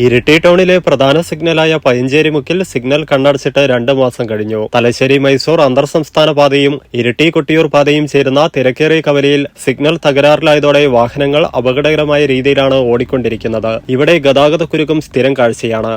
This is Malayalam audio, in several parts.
ഇരിട്ടി ടൗണിലെ പ്രധാന സിഗ്നലായ പയഞ്ചേരി മുക്കിൽ സിഗ്നൽ കണ്ണടച്ചിട്ട് രണ്ട് മാസം കഴിഞ്ഞു. തലശ്ശേരി മൈസൂർ അന്തർ സംസ്ഥാന പാതയും ഇരിട്ടി കൊട്ടിയൂർ പാതയും ചേരുന്ന തിരക്കേറിയ കവലയിൽ സിഗ്നൽ തകരാറിലായതോടെ വാഹനങ്ങൾ അപകടകരമായ രീതിയിലാണ് ഓടിക്കൊണ്ടിരിക്കുന്നത്. ഇവിടെ ഗതാഗതക്കുരുക്കും സ്ഥിരം കാഴ്ചയാണ്.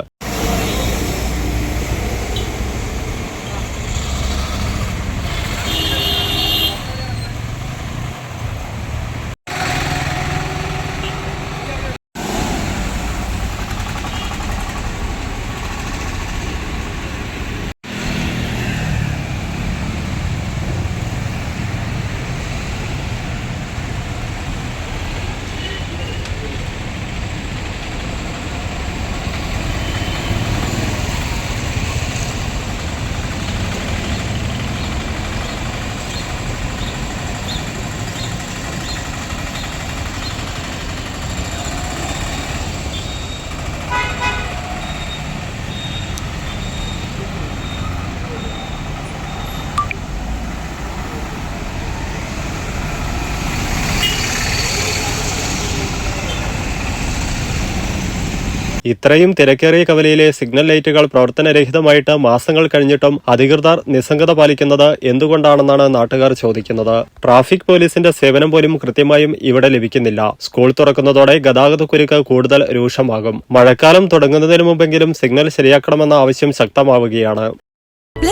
ഇത്രയും തിരക്കേറിയ കവലയിലെ സിഗ്നൽ ലൈറ്റുകൾ പ്രവർത്തനരഹിതമായിട്ട് മാസങ്ങൾ കഴിഞ്ഞിട്ടും അധികൃതർ നിസ്സംഗത പാലിക്കുന്നത് എന്തുകൊണ്ടാണെന്നാണ് നാട്ടുകാർ ചോദിക്കുന്നത്. ട്രാഫിക് പോലീസിന്റെ സേവനം പോലും കൃത്യമായും ഇവിടെ ലഭിക്കുന്നില്ല. സ്കൂൾ തുറക്കുന്നതോടെ ഗതാഗതക്കുരുക്ക് കൂടുതൽ രൂക്ഷമാകും. മഴക്കാലം തുടങ്ങുന്നതിന് മുമ്പെങ്കിലും സിഗ്നൽ ശരിയാക്കണമെന്ന ആവശ്യം ശക്തമാവുകയാണ്.